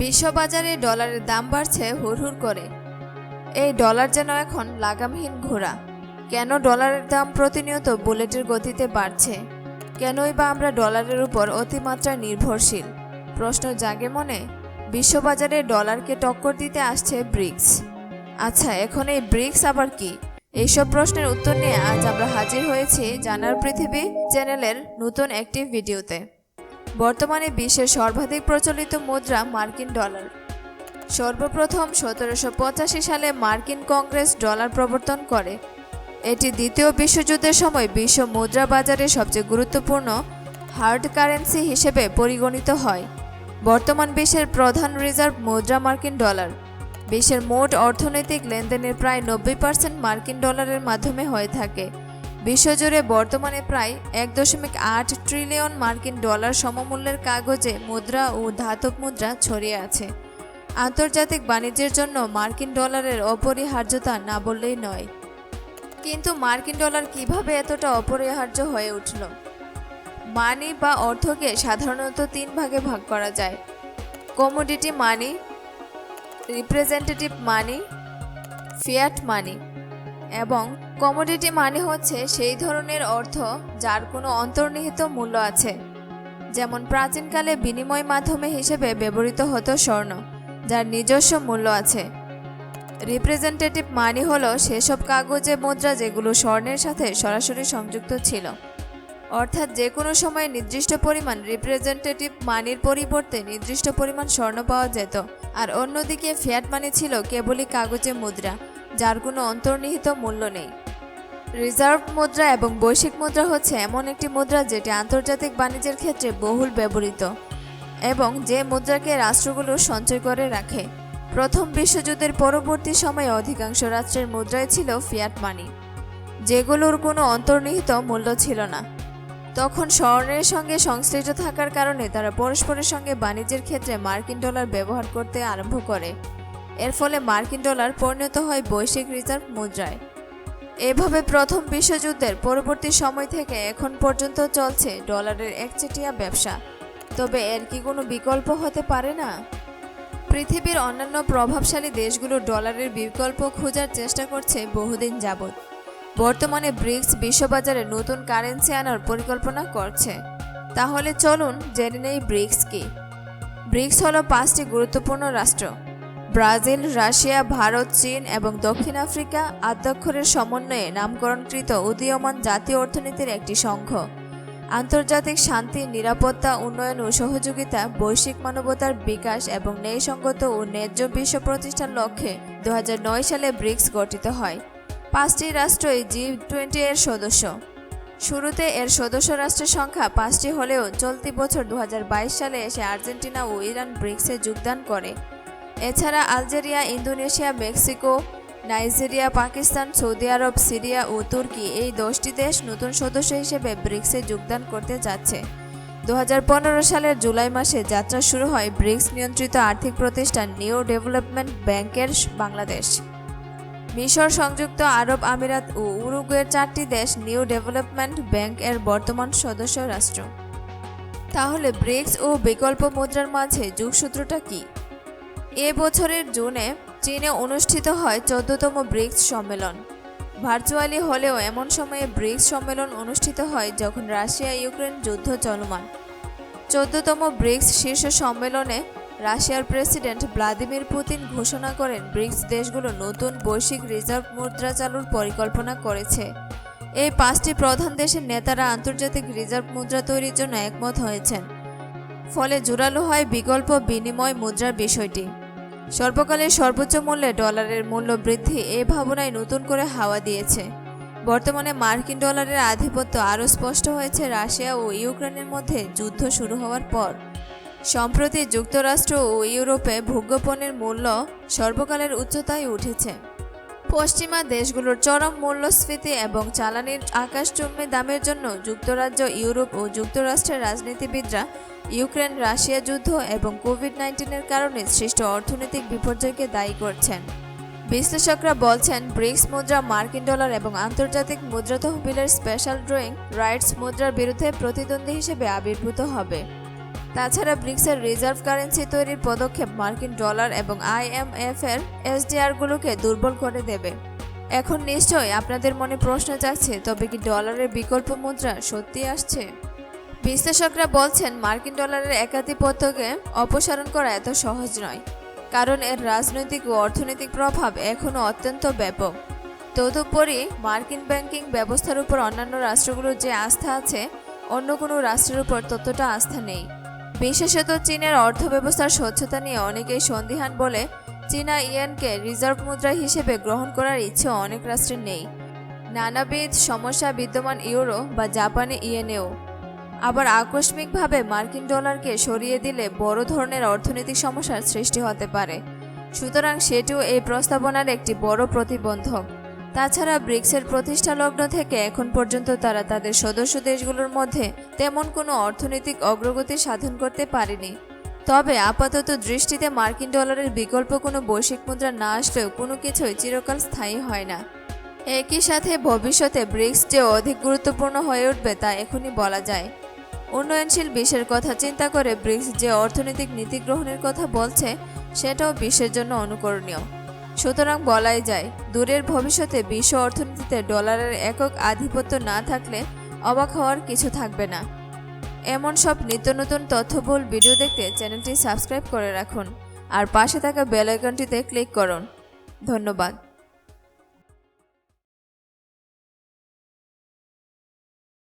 বিশ্ববাজারে ডলারের দাম বাড়ছে হুড়হুড় করে। এই ডলার যেন এখন লাগামহীন ঘোড়া। কেন ডলারের দাম প্রতিনিয়ত বুলেটের গতিতে বাড়ছে? কেনই বা আমরা ডলারের উপর অতিমাত্রায় নির্ভরশীল? প্রশ্ন জাগে মনে, বিশ্ববাজারে ডলারকে টক্কর দিতে আসছে ব্রিক্স। আচ্ছা এখন এই ব্রিক্স আবার কি? এইসব প্রশ্নের উত্তর নিয়ে আজ আমরা হাজির হয়েছি জানার পৃথিবী চ্যানেলের নতুন একটি ভিডিওতে। বর্তমানে বিশ্বের সর্বাধিক প্রচলিত মুদ্রা মার্কিন ডলার। সর্বপ্রথম সতেরোশো পঁচাশি সালে মার্কিন কংগ্রেস ডলার প্রবর্তন করে। এটি দ্বিতীয় বিশ্বযুদ্ধের সময় বিশ্ব মুদ্রা বাজারে সবচেয়ে গুরুত্বপূর্ণ হার্ড কারেন্সি হিসেবে পরিগণিত হয়। বর্তমান বিশ্বের প্রধান রিজার্ভ মুদ্রা মার্কিন ডলার। বিশ্বের মোট অর্থনৈতিক লেনদেনের প্রায় নব্বই পার্সেন্ট মার্কিন ডলারের মাধ্যমে হয়ে থাকে। বিশ্বজুড়ে বর্তমানে প্রায় এক দশমিক আট ট্রিলিয়ন মার্কিন ডলার সমমূল্যের কাগজে মুদ্রা ও ধাতব মুদ্রা ছড়িয়ে আছে। আন্তর্জাতিক বাণিজ্যের জন্য মার্কিন ডলারের অপরিহার্যতা না বললেই নয়। কিন্তু মার্কিন ডলার কীভাবে এতটা অপরিহার্য হয়ে উঠল? মানি বা অর্থকে সাধারণত তিন ভাগে ভাগ করা যায়। Commodity money, representative money, fiat money. এবং কমোডিটি মানি হচ্ছে সেই ধরনের অর্থ যার কোনো অন্তর্নিহিত মূল্য আছে। যেমন প্রাচীনকালে বিনিময় মাধ্যমে হিসেবে ব্যবহৃত হতো স্বর্ণ, যার নিজস্ব মূল্য আছে। রিপ্রেজেন্টেটিভ মানি হলো সেসব কাগজে মুদ্রা যেগুলো স্বর্ণের সাথে সরাসরি সংযুক্ত ছিল। অর্থাৎ যে কোনো সময়ে নির্দিষ্ট পরিমাণ রিপ্রেজেন্টেটিভ মানির পরিবর্তে নির্দিষ্ট পরিমাণ স্বর্ণ পাওয়া যেত। আর অন্যদিকে ফিয়াট মানি ছিল কেবলই কাগজে মুদ্রা যার কোনো অন্তর্নিহিত মূল্য নেই। রিজার্ভ মুদ্রা এবং বৈশ্বিক মুদ্রা হচ্ছে এমন একটি মুদ্রা যেটি আন্তর্জাতিক বাণিজ্যের ক্ষেত্রে বহুল ব্যবহৃত এবং যে মুদ্রাকে রাষ্ট্রগুলো সঞ্চয় করে রাখে। প্রথম বিশ্বযুদ্ধের পরবর্তী সময়ে অধিকাংশ রাষ্ট্রের মুদ্রায় ছিল ফিয়াট মানি, যেগুলোর কোনো অন্তর্নিহিত মূল্য ছিল না। তখন স্বর্ণের সঙ্গে সংশ্লিষ্ট থাকার কারণে তারা পরস্পরের সঙ্গে বাণিজ্যের ক্ষেত্রে মার্কিন ডলার ব্যবহার করতে আরম্ভ করে। এর ফলে মার্কিন ডলার পরিণত হয় বৈশ্বিক রিজার্ভ মুদ্রায়। এভাবে প্রথম বিশ্বযুদ্ধের পরবর্তী সময় থেকে এখন পর্যন্ত চলছে ডলারের একচেটিয়া ব্যবসা। তবে এর কি কোনো বিকল্প হতে পারে না? পৃথিবীর অন্যান্য প্রভাবশালী দেশগুলো ডলারের বিকল্প খোঁজার চেষ্টা করছে বহুদিন যাবৎ। বর্তমানে ব্রিক্স বিশ্ববাজারে নতুন কারেন্সি আনার পরিকল্পনা করছে। তাহলে চলুন জেনে নেই ব্রিক্স কি। ব্রিক্স হলো পাঁচটি গুরুত্বপূর্ণ রাষ্ট্র। ব্রাজিল, রাশিয়া, ভারত, চীন এবং দক্ষিণ আফ্রিকা আদ্যক্ষরের সমন্বয়ে নামকরণকৃত উদীয়মান জাতীয় অর্থনীতির একটি সংঘ। আন্তর্জাতিক শান্তি, নিরাপত্তা, উন্নয়ন ও সহযোগিতা, বৈশ্বিক মানবতার বিকাশ এবং ন্যায়সঙ্গত ও ন্যায্য বিশ্ব প্রতিষ্ঠার লক্ষ্যে দু হাজার নয় সালে ব্রিক্স গঠিত হয়। পাঁচটি রাষ্ট্রই জি টোয়েন্টি এর সদস্য। শুরুতে এর সদস্য রাষ্ট্রের সংখ্যা পাঁচটি হলেও চলতি বছর দু হাজার বাইশ সালে এসে আর্জেন্টিনা ও ইরান ব্রিক্সে যোগদান করে। এছাড়া Algeria, Indonesia, Mexico, Nigeria, Pakistan, Saudi আরব, সিরিয়া ও তুর্কি এই দশটি দেশ নতুন সদস্য হিসেবে ব্রিক্সে যোগদান করতে যাচ্ছে। দু হাজার পনেরো সালের জুলাই মাসে যাত্রা শুরু হয় ব্রিক্স নিয়ন্ত্রিত আর্থিক প্রতিষ্ঠান নিউ ডেভেলপমেন্ট ব্যাংকের বাংলাদেশ। মিশর সংযুক্ত আরব আমিরাত ও উরুগুয়ের চারটি দেশ নিউ ডেভেলপমেন্ট ব্যাংক এর বর্তমান সদস্য রাষ্ট্র। তাহলে ব্রিক্স ও বিকল্প মুদ্রার মাঝে যোগসূত্রটা কি? এ বছরের জুনে চীনে অনুষ্ঠিত হয় চোদ্দতম ব্রিক্স সম্মেলন। ভার্চুয়ালি হলেও এমন সময়ে ব্রিক্স সম্মেলন অনুষ্ঠিত হয় যখন রাশিয়া ইউক্রেন যুদ্ধ চলমান। চোদ্দতম ব্রিক্স শীর্ষ সম্মেলনে রাশিয়ার প্রেসিডেন্ট ভ্লাদিমির পুতিন ঘোষণা করেন ব্রিক্স দেশগুলো নতুন বৈশ্বিক রিজার্ভ মুদ্রা চালুর পরিকল্পনা করেছে। এই পাঁচটি প্রধান দেশের নেতারা আন্তর্জাতিক রিজার্ভ মুদ্রা তৈরির জন্য একমত হয়েছেন। ফলে জোরালো হয় বিকল্প বিনিময় মুদ্রার বিষয়টি। সর্বকালের সর্বোচ্চ মূল্যে ডলারের মূল্য বৃদ্ধি এ ভাবনায় নতুন করে হাওয়া দিয়েছে। বর্তমানে মার্কিন ডলারের আধিপত্য আরও স্পষ্ট হয়েছে রাশিয়া ও ইউক্রেনের মধ্যে যুদ্ধ শুরু হওয়ার পর। সম্প্রতি যুক্তরাষ্ট্র ও ইউরোপে ভোগ্যপণ্যের মূল্য সর্বকালের উচ্চতায় উঠেছে। পশ্চিমা দেশগুলোর চরম মূল্যস্ফীতি এবং জ্বালানির আকাশচুম্বী দামের জন্য যুক্তরাজ্য, ইউরোপ ও যুক্তরাষ্ট্রের রাজনীতিবিদরা ইউক্রেন, রাশিয়া যুদ্ধ এবং কোভিড নাইন্টিনের কারণে সৃষ্ট অর্থনৈতিক বিপর্যয়কে দায়ী করছেন। বিশ্লেষকরা বলছেন, ব্রিক্স মুদ্রা, মার্কিন ডলার এবং আন্তর্জাতিক মুদ্রা তহবিলের স্পেশাল ড্রয়িং রাইটস মুদ্রার বিরুদ্ধে প্রতিদ্বন্দ্বী হিসেবে আবির্ভূত হবে। তাছাড়া ব্রিক্সের রিজার্ভ কারেন্সি তৈরির পদক্ষেপ মার্কিন ডলার এবং আইএমএফ এর এসডিআরগুলোকে দুর্বল করে দেবে। এখন নিশ্চয়ই আপনাদের মনে প্রশ্ন জাগছে, তবে কি ডলারের বিকল্প মুদ্রা সত্যি আসছে? বিশ্লেষকরা বলছেন, মার্কিন ডলারের একাধিপত্যকে অপসারণ করা এত সহজ নয়, কারণ এর রাজনৈতিক ও অর্থনৈতিক প্রভাব এখনও অত্যন্ত ব্যাপক। তদুপরি, মার্কিন ব্যাংকিং ব্যবস্থার উপর অন্যান্য রাষ্ট্রগুলোর যে আস্থা আছে, অন্য কোনো রাষ্ট্রের উপর ততটা আস্থা নেই। বিশেষত চীনের অর্থব্যবস্থার স্বচ্ছতা নিয়ে অনেকেই সন্দিহান বলে চীনা ইয়েনকে রিজার্ভ মুদ্রা হিসেবে গ্রহণ করার ইচ্ছে অনেক রাষ্ট্রের নেই। নানাবিধ সমস্যা বিদ্যমান ইউরো বা জাপানি ইয়েনেও। আবার আকস্মিকভাবে মার্কিন ডলারকে সরিয়ে দিলে বড় ধরনের অর্থনৈতিক সমস্যার সৃষ্টি হতে পারে। সুতরাং সেটিও এই প্রস্তাবনার একটি বড় প্রতিবন্ধক। তাছাড়া ব্রিক্সের প্রতিষ্ঠা লগ্ন থেকে এখন পর্যন্ত তারা তাদের সদস্য দেশগুলোর মধ্যে তেমন কোনো অর্থনৈতিক অগ্রগতি সাধন করতে পারেনি। তবে আপাতত দৃষ্টিতে মার্কিন ডলারের বিকল্প কোনো বৈশ্বিক মুদ্রা না আসলেও কোনো কিছুই চিরকাল স্থায়ী হয় না। একই সাথে ভবিষ্যতে ব্রিক্স যে অধিক গুরুত্বপূর্ণ হয়ে উঠবে তা এখনই বলা যায়। উন্নয়নশীল বিশ্বের কথা চিন্তা করে ব্রিক্স যে অর্থনৈতিক নীতি গ্রহণের কথা বলছে, সেটাও বিশ্বের জন্য অনুকরণীয়। সুতরাং বলাই যায়, দূরের ভবিষ্যতে বিশ্ব অর্থনীতিতে ডলারের একক আধিপত্য না থাকলে অবাক হওয়ার কিছু থাকবে না। এমন সব নিত্য নতুন তথ্যবহুল ভিডিও দেখতে চ্যানেলটি সাবস্ক্রাইব করে রাখুন আর পাশে থাকা বেল আইকনটিতে ক্লিক করুন। ধন্যবাদ।